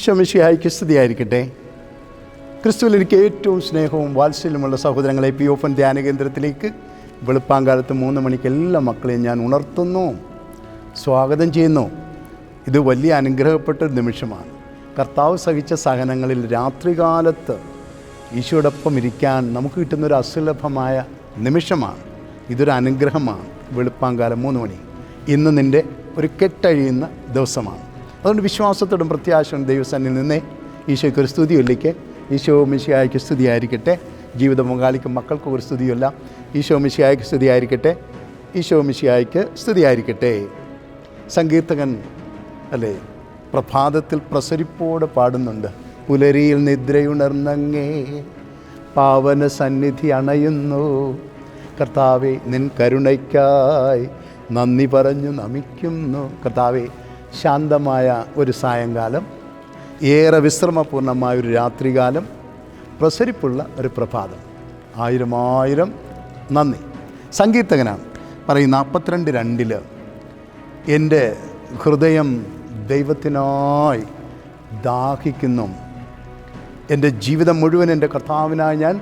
ഈശോ മിശിഹായ്ക്ക് സ്തുതിയായിരിക്കട്ടെ ക്രിസ്തുവിൽ എനിക്ക് ഏറ്റവും സ്നേഹവും വാത്സല്യമുള്ള സഹോദരങ്ങളെ പി ഓഫൻ ധ്യാന കേന്ദ്രത്തിലേക്ക് വെളുപ്പാങ്കാലത്ത് മൂന്ന് മണിക്ക് എല്ലാ മക്കളെയും ഞാൻ ഉണർത്തുന്നു സ്വാഗതം ചെയ്യുന്നു. ഇത് വലിയ അനുഗ്രഹപ്പെട്ട ഒരു നിമിഷമാണ്. കർത്താവ് സഹിച്ച സഹനങ്ങളിൽ രാത്രികാലത്ത് ഈശോടൊപ്പം ഇരിക്കാൻ നമുക്ക് കിട്ടുന്ന ഒരു അസുലഭമായ നിമിഷമാണ്. ഇതൊരു അനുഗ്രഹമാണ്. വെളുപ്പാങ്കാലം മൂന്ന് മണി. ഇന്ന് നിന്റെ ഒരു കെട്ടഴിയുന്ന ദിവസമാണ്. അതുകൊണ്ട് വിശ്വാസത്തോടും പ്രത്യാശയും ദൈവസന്നിൽ നിന്നേ ഈശോയ്ക്ക് ഒരു സ്തുതിയൊല്ലിക്ക്. ഈശോ മിശിയായ്ക്ക് സ്തുതിയായിരിക്കട്ടെ. ജീവിത പങ്കാളിക്കും മക്കൾക്കും ഒരു സ്തുതിയല്ല. ഈശോ മിശിയായ്ക്ക് സ്തുതിയായിരിക്കട്ടെ. ഈശോ മിശിയായ്ക്ക് സ്തുതിയായിരിക്കട്ടെ. സങ്കീർത്തകൻ അല്ലേ? പ്രഭാതത്തിൽ പ്രസരിപ്പോടെ പാടുന്നുണ്ട്. പുലരിയിൽ നിദ്രയുണർന്നങ്ങേ പാവന സന്നിധി അണയുന്നു. കർത്താവെ നിൻ കരുണയ്ക്കായി നന്ദി പറഞ്ഞു നമിക്കുന്നു. കർത്താവെ ശാന്തമായ ഒരു സായങ്കാലം ഏറെ വിശ്രമപൂർണമായ ഒരു രാത്രികാലം പ്രസരിപ്പുള്ള ഒരു പ്രഭാതം. ആയിരം ആയിരം നന്ദി. സംഗീതകനാണ് പറയും നാൽപ്പത്തിരണ്ട് രണ്ടിൽ എന്റെ ഹൃദയം ദൈവത്തിനായി ദാഹിക്കുന്നു. എന്റെ ജീവിതം മുഴുവൻ എന്റെ കർത്താവിനായി ഞാൻ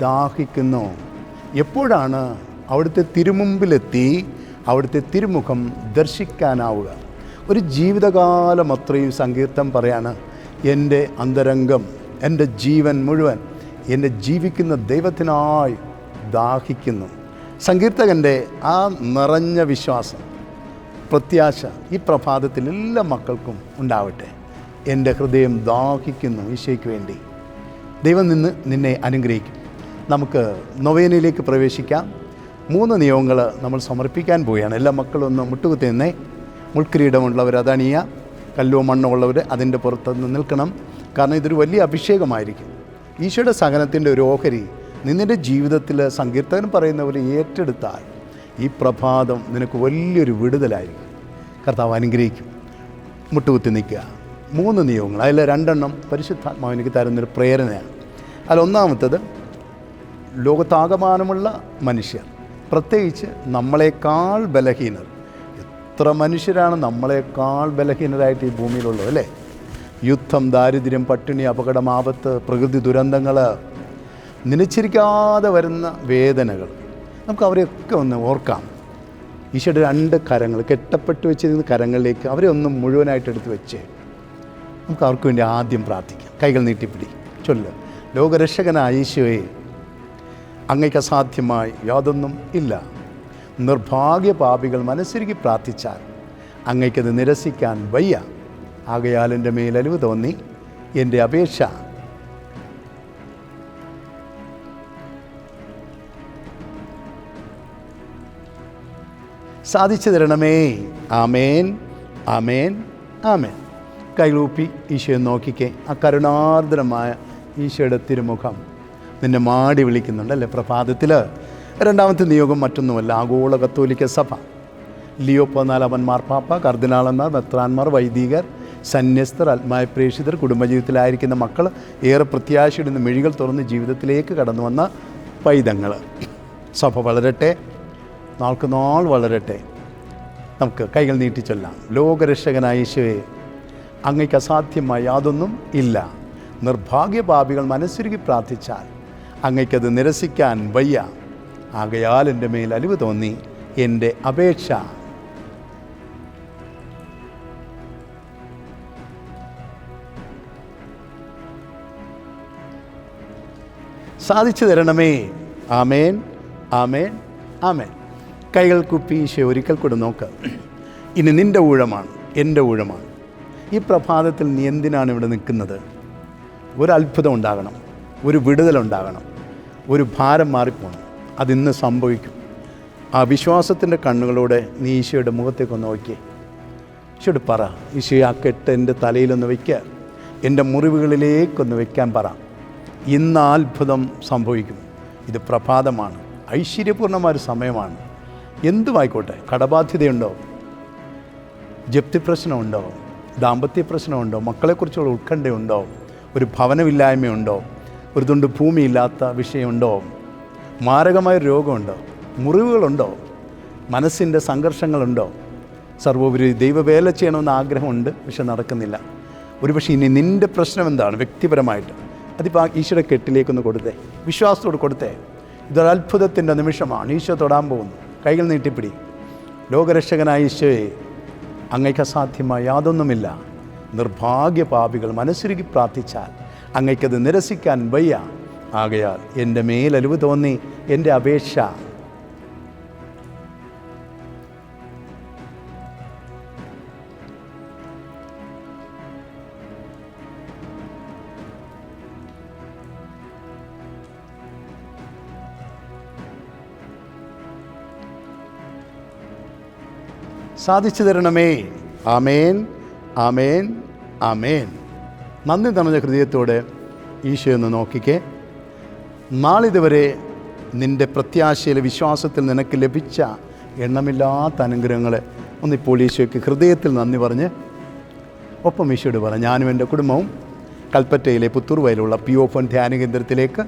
ദാഹിക്കുന്നു. എപ്പോഴാണ് അവിടുത്തെ തിരുമുമ്പിലെത്തി അവിടുത്തെ തിരുമുഖം ദർശിക്കാനാവുക? ഒരു ജീവിതകാലം അത്രയും സങ്കീർത്തം പറയാണ് എന്റെ അന്തരംഗം എന്റെ ജീവൻ മുഴുവൻ എന്നെ ജീവിക്കുന്ന ദൈവത്തിനായി ദാഹിക്കുന്നു. സങ്കീർത്തകന്റെ ആ നിറഞ്ഞ വിശ്വാസം പ്രത്യാശ ഈ പ്രഭാതത്തിൽ എല്ലാ മക്കൾക്കും ഉണ്ടാവട്ടെ. എന്റെ ഹൃദയം ദാഹിക്കുന്നു ഈശോയ്ക്ക് വേണ്ടി. ദൈവം നിന്ന് നിന്നെ അനുഗ്രഹിക്കും. നമുക്ക് നൊവേനയിലേക്ക് പ്രവേശിക്കാം. മൂന്ന് നിയമങ്ങൾ നമ്മൾ സമർപ്പിക്കാൻ പോവുകയാണ്. എല്ലാ മക്കളും ഒന്ന് മുട്ടുകുത്തി നിന്നേ. മുൾക്കിരീടമുള്ളവർ അതണിയ കല്ലോ മണ്ണോ ഉള്ളവർ അതിന്റെ പുറത്ത് നിൽക്കണം. കാരണം ഇതൊരു വലിയ അഭിഷേകമായിരിക്കും. ഈശോയുടെ സഹനത്തിന്റെ ഒരു ഓഹരി നിന്നിന്റെ ജീവിതത്തിൽ സങ്കീർത്തകൻ പറയുന്ന പോലെ ഏറ്റെടുത്താൽ ഈ പ്രഭാതം നിനക്ക് വലിയൊരു വിടുതലായിരിക്കും. കർത്താവ് അനുഗ്രഹിക്കും. മുട്ടുകുത്തി നിൽക്കുക. മൂന്ന് നിയമങ്ങൾ. അതിൽ രണ്ടെണ്ണം പരിശുദ്ധാത്മാവിനിക്ക് തരുന്നൊരു പ്രേരണയാണ്. അതിൽ ഒന്നാമത്തത് ലോകത്താകമാനമുള്ള മനുഷ്യർ പ്രത്യേകിച്ച് നമ്മളെക്കാൾ ബലഹീനർ എത്ര മനുഷ്യരാണ് നമ്മളെക്കാൾ ബലഹീനരായിട്ട് ഈ ഭൂമിയിലുള്ളത് അല്ലേ? യുദ്ധം ദാരിദ്ര്യം പട്ടിണി അപകടം ആപത്ത് പ്രകൃതി ദുരന്തങ്ങൾ നിലച്ചിരിക്കാതെ വരുന്ന വേദനകൾ. നമുക്ക് അവരെയൊക്കെ ഒന്ന് ഓർക്കാം. ഈശോയുടെ രണ്ട് കരങ്ങൾ കെട്ടപ്പെട്ട് വെച്ചിരുന്ന കരങ്ങളിലേക്ക് അവരെ ഒന്ന് മുഴുവനായിട്ട് എടുത്ത് വെച്ച് നമുക്ക് അവർക്ക് വേണ്ടി ആദ്യം പ്രാർത്ഥിക്കാം. കൈകൾ നീട്ടിപ്പിടി. ചൊല്ല്. ലോകരക്ഷകനായ ഈശോയെ അങ്ങയ്ക്ക് അസാധ്യമായി യാതൊന്നും ഇല്ല. നിർഭാഗ്യ പാപികൾ മനസ്സിരുകി പ്രാർത്ഥിച്ചാൽ അങ്ങയ്ക്കത് നിരസിക്കാൻ വയ്യ. ആകയാൽ എന്റെ മേലലിവ് തോന്നി. എന്റെ അപേക്ഷ സാധിച്ചു തരണമേ. ആമേൻ. ആമേൻ. ആമേൻ. കൈകൂപ്പി ഈശോയെ നോക്കിക്കേ. ആ കരുണാർദ്രമായ ഈശോയുടെ തിരുമുഖം നിന്നെ മാടി വിളിക്കുന്നുണ്ടല്ലേ പ്രഭാതത്തിൽ രണ്ടാമത്തെ നിയോഗം മറ്റൊന്നുമല്ല ആഗോള കത്തോലിക്ക സഭ. ലിയോ പതിനാലാമൻ മാർപ്പാപ്പ കർദിനാളന്മാർ മെത്രാന്മാർ വൈദികർ സന്യസ്തർ ആത്മായ പ്രേക്ഷിതർ കുടുംബജീവിതത്തിലായിരിക്കുന്ന മക്കൾ ഏറെ പ്രത്യാശയിടുന്ന മിഴികൾ തുറന്ന് ജീവിതത്തിലേക്ക് കടന്നു വന്ന പൈതങ്ങൾ. സഭ വളരട്ടെ നാൾക്ക് നാൾ വളരട്ടെ. നമുക്ക് കൈകൾ നീട്ടി ചൊല്ലാം. ലോകരക്ഷകനായ ഈശോയെ അങ്ങയ്ക്ക് അസാധ്യമായി യാതൊന്നും ഇല്ല. നിർഭാഗ്യപാപികൾ മനസ്സുരുകി പ്രാർത്ഥിച്ചാൽ അങ്ങയ്ക്കത് നിരസിക്കാൻ വയ്യ. ആകയാൽ എന്റെ മേൽ അലിവ് തോന്നി. എന്റെ അപേക്ഷ. സാധിച്ചു തരണമേ. ആമേൻ. ആമേൻ. ആമേൻ. കൈകൾ കുപ്പി ഈശോ ഒരിക്കൽ കൂടെ നോക്ക്. ഇനി നിന്റെ ഊഴമാണ്. എന്റെ ഊഴമാണ്. ഈ പ്രഭാതത്തിൽ നീ എന്തിനാണ് ഇവിടെ നിൽക്കുന്നത്? ഒരു അത്ഭുതം ഉണ്ടാകണം. ഒരു വിടുതലുണ്ടാകണം ഒരു ഭാരം മാറിപ്പോണം. അതിന്ന് സംഭവിക്കും. ആ വിശ്വാസത്തിന്റെ കണ്ണുകളോടെ നീ ഈശോയുടെ മുഖത്തേക്കൊന്ന് നോക്കിയേ. ഈശോട് പറ ഈശോയെ ആ കെട്ട് എന്റെ തലയിലൊന്ന് വയ്ക്കുക എന്റെ മുറിവുകളിലേക്കൊന്ന് വയ്ക്കാൻ പറ. ഇന്ന് അത്ഭുതം സംഭവിക്കും. ഇത് പ്രഭാതമാണ്. ഐശ്വര്യപൂർണമായ ഒരു സമയമാണ്. എന്തുമായിക്കോട്ടെ? കടബാധ്യതയുണ്ടോ? ജപ്തി പ്രശ്നമുണ്ടോ ദാമ്പത്യ പ്രശ്നമുണ്ടോ മക്കളെക്കുറിച്ചുള്ള ഉത്കണ്ഠയുണ്ടോ? ഒരു ഭവനമില്ലായ്മയുണ്ടോ? ഒരു തുണ്ട് ഭൂമിയില്ലാത്ത വിഷയമുണ്ടോ? മാരകമായ രോഗമുണ്ടോ? മുറിവുകളുണ്ടോ? മനസ്സിന്റെ സംഘർഷങ്ങളുണ്ടോ? സർവോപരി ദൈവവേല ചെയ്യണമെന്ന് ആഗ്രഹമുണ്ട് പക്ഷെ നടക്കുന്നില്ല. ഒരുപക്ഷെ ഇനി നിന്റെ പ്രശ്നം എന്താണ്? വ്യക്തിപരമായിട്ട്. അതിപ്പോൾ ഈശോയുടെ കെട്ടിലേക്കൊന്ന് കൊടുത്തേ. വിശ്വാസത്തോട് കൊടുത്തേ. ഇതൊരു അത്ഭുതത്തിന്റെ നിമിഷമാണ്. ഈശോ തൊടാൻ പോകുന്നു. കൈകൾ നീട്ടിപ്പിടി. ലോകരക്ഷകനായ ഈശോയെ അങ്ങയ്ക്ക് അസാധ്യമായ യാതൊന്നുമില്ല. നിർഭാഗ്യ പാപികൾ മനസ്സുരുകി പ്രാർത്ഥിച്ചാൽ അങ്ങയ്ക്കത് നിരസിക്കാൻ വയ്യ. ആകയാൽ എന്റെ മേലലിവ് തോന്നി എന്റെ അപേക്ഷ. സാധിച്ചു തരണമേ. ആമേൻ ആമേൻ ആമേൻ. നന്ദി നിറഞ്ഞ ഹൃദയത്തോടെ ഈശോ എന്ന് നോക്കിക്കേ. നാളിതുവരെ നിന്റെ പ്രത്യാശയിലെ വിശ്വാസത്തിൽ നിനക്ക് ലഭിച്ച എണ്ണമില്ലാത്ത അനുഗ്രഹങ്ങളെ ഒന്നിപ്പോൾ ഈശോയ്ക്ക് ഹൃദയത്തിൽ നന്ദി പറഞ്ഞ് ഒപ്പം ഈശോയോട് പറഞ്ഞു ഞാനും എന്റെ കുടുംബവും കൽപ്പറ്റയിലെ പുത്തൂർ വയലുള്ള പി ഒ ഫോൺ ധ്യാന കേന്ദ്രത്തിലേക്ക്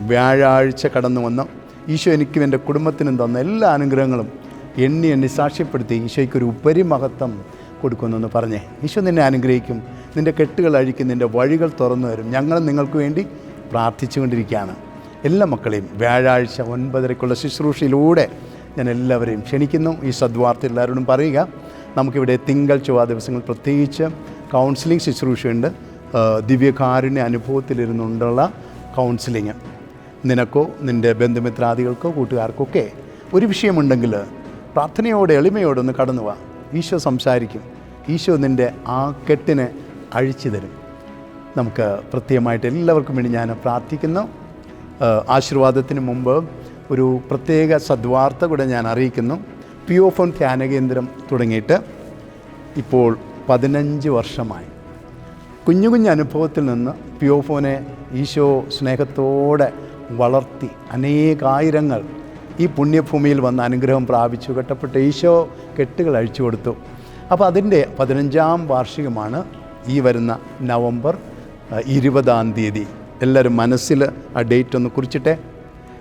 വ്യാഴാഴ്ച കടന്നു വന്ന് ഈശോ എനിക്കും എന്റെ കുടുംബത്തിനും തന്ന എല്ലാ അനുഗ്രഹങ്ങളും എണ്ണി എണ്ണി സാക്ഷ്യപ്പെടുത്തി ഈശോയ്ക്കൊരു ഉപരിമഹത്വം കൊടുക്കുന്നെന്ന് പറഞ്ഞേ. ഈശോ നിന്നെ അനുഗ്രഹിക്കും. നിന്റെ കെട്ടുകൾ അഴിക്കും. നിന്റെ വഴികൾ തുറന്നു തരും. ഞങ്ങൾ നിങ്ങൾക്ക് വേണ്ടി പ്രാർത്ഥിച്ചുകൊണ്ടിരിക്കുകയാണ്. എല്ലാ മക്കളെയും വ്യാഴാഴ്ച ഒൻപതരയ്ക്കുള്ള ശുശ്രൂഷയിലൂടെ ഞാൻ എല്ലാവരെയും ക്ഷണിക്കുന്നു. ഈ സദ്വാർത്ത എല്ലാവരോടും പറയുക നമുക്കിവിടെ തിങ്കൾ ചൊവ്വ ദിവസങ്ങൾ പ്രത്യേകിച്ച് കൗൺസിലിംഗ് ശുശ്രൂഷയുണ്ട്. ദിവ്യകാരുണ്യ അനുഭവത്തിലിരുന്നുകൊണ്ടുള്ള കൗൺസിലിങ് നിനക്കോ നിന്റെ ബന്ധുമിത്രാദികൾക്കോ കൂട്ടുകാർക്കൊക്കെ ഒരു വിഷയമുണ്ടെങ്കിൽ പ്രാർത്ഥനയോടെ എളിമയോടെ ഒന്ന് കടന്നു വാ. ഈശോ സംസാരിക്കും. ഈശോ നിന്റെ ആ കെട്ടിനെ അഴിച്ചു തരും നമുക്ക് പ്രത്യേകമായിട്ട് എല്ലാവർക്കും വേണ്ടി ഞാൻ പ്രാർത്ഥിക്കുന്നു. ആശീർവാദത്തിന് മുമ്പ് ഒരു പ്രത്യേക സദ്വാർത്ത കൂടെ ഞാൻ അറിയിക്കുന്നു. പി ഒ ഫോൺ ധ്യാനകേന്ദ്രം തുടങ്ങിയിട്ട് ഇപ്പോൾ പതിനഞ്ച് വർഷമായി. കുഞ്ഞു കുഞ്ഞു അനുഭവത്തിൽ നിന്ന് പി ഒ ഫോനെ ഈശോ സ്നേഹത്തോടെ വളർത്തി അനേകായിരങ്ങൾ ഈ പുണ്യഭൂമിയിൽ വന്ന് അനുഗ്രഹം പ്രാപിച്ചു. കെട്ടപ്പെട്ട ഈശോ കെട്ടുകൾ അഴിച്ചു കൊടുത്തു. അപ്പോൾ അതിന്റെ പതിനഞ്ചാം വാർഷികമാണ് ഈ വരുന്ന നവംബർ ഇരുപതാം തീയതി. എല്ലാവരും മനസ്സിൽ ആ ഡേറ്റ് ഒന്ന് കുറിച്ചിട്ടെ.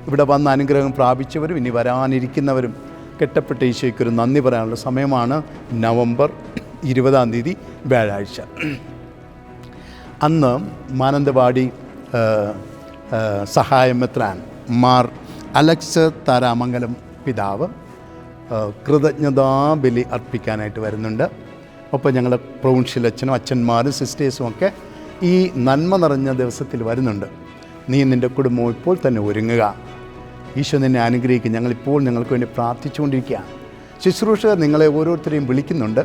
ഇവിടെ വന്ന അനുഗ്രഹം പ്രാപിച്ചവരും ഇനി വരാനിരിക്കുന്നവരും കെട്ടപ്പെട്ട ഈശോയ്ക്കൊരു നന്ദി പറയാനുള്ള സമയമാണ് നവംബർ ഇരുപതാം തീയതി വ്യാഴാഴ്ച. അന്ന് മാനന്തവാടി സഹായമെത്രാൻ മാർ അലക്സ് താരാമംഗലം പിതാവ് കൃതജ്ഞതാബലി അർപ്പിക്കാനായിട്ട് വരുന്നുണ്ട്. ഒപ്പം ഞങ്ങളുടെ പ്രൊവിൻഷ്യൽ അച്ഛനും അച്ഛന്മാരും സിസ്റ്റേഴ്സും ഒക്കെ ഈ നന്മ നിറഞ്ഞ ദിവസത്തിൽ വരുന്നുണ്ട്. നീ നിന്റെ കുടുംബവും ഇപ്പോൾ തന്നെ ഒരുങ്ങുക. ഈശോ നിന്നെ അനുഗ്രഹിക്കും. ഞങ്ങളിപ്പോൾ നിങ്ങൾക്ക് വേണ്ടി പ്രാർത്ഥിച്ചുകൊണ്ടിരിക്കുകയാണ്. ശുശ്രൂഷകർ നിങ്ങളെ ഓരോരുത്തരെയും വിളിക്കുന്നുണ്ട്.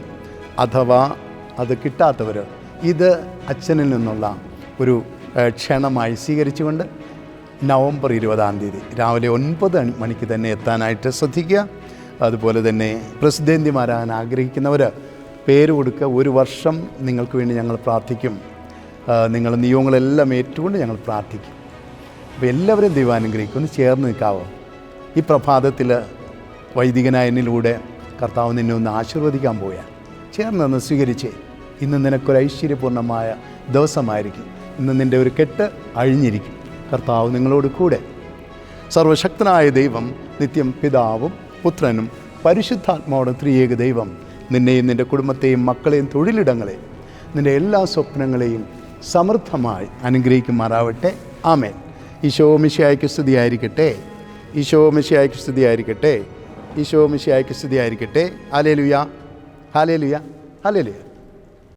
അഥവാ അത് കിട്ടാത്തവർ ഇത് അച്ഛനിൽ നിന്നുള്ള ഒരു ക്ഷണമായി സ്വീകരിച്ചുകൊണ്ട് നവംബർ ഇരുപതാം തീയതി രാവിലെ ഒൻപത് മണിക്ക് തന്നെ എത്താനായിട്ട് ശ്രദ്ധിക്കുക. അതുപോലെ തന്നെ പ്രസിദ്ധേന്തിമാരാകാൻ ആഗ്രഹിക്കുന്നവർ പേര് കൊടുക്കുക. ഒരു വർഷം നിങ്ങൾക്ക് വേണ്ടി ഞങ്ങൾ പ്രാർത്ഥിക്കും. നിങ്ങളുടെ നിയോഗങ്ങളെല്ലാം ഏറ്റുകൊണ്ട് ഞങ്ങൾ പ്രാർത്ഥിക്കും. അപ്പോൾ എല്ലാവരും ദൈവാനുഗ്രഹിക്കും ഒന്ന് ചേർന്ന് നിൽക്കാവോ? ഈ പ്രഭാതത്തിൽ വൈദികനായ എന്നിലൂടെ കർത്താവ് നിന്നെ ഒന്ന് ആശീർവദിക്കാൻ പോയാൽ ചേർന്ന് സ്വീകരിച്ചേ. ഇന്ന് നിനക്കൊരു ഐശ്വര്യപൂർണമായ ദിവസമായിരിക്കും. ഇന്ന് നിന്റെ ഒരു കെട്ട് അഴിഞ്ഞിരിക്കും. കർത്താവ് നിങ്ങളോട് കൂടെ. സർവശക്തനായ ദൈവം നിത്യം പിതാവും പുത്രനും പരിശുദ്ധാത്മാവോടും ത്രിയേക ദൈവം നിന്നെയും നിന്റെ കുടുംബത്തെയും മക്കളെയും തൊഴിലിടങ്ങളെയും നിന്റെ എല്ലാ സ്വപ്നങ്ങളെയും സമൃദ്ധമായി അനുഗ്രഹിക്കുമാറാവട്ടെ. ആമേൻ. ഈശോ മിശിയായ്ക്ക് സ്തുതിയായിരിക്കട്ടെ. ഈശോ മിശിയായ്ക്ക് സ്തുതിയായിരിക്കട്ടെ. ഈശോ മിശിയായ്ക്ക് സ്തുതിയായിരിക്കട്ടെ. Hallelujah hallelujah hallelujah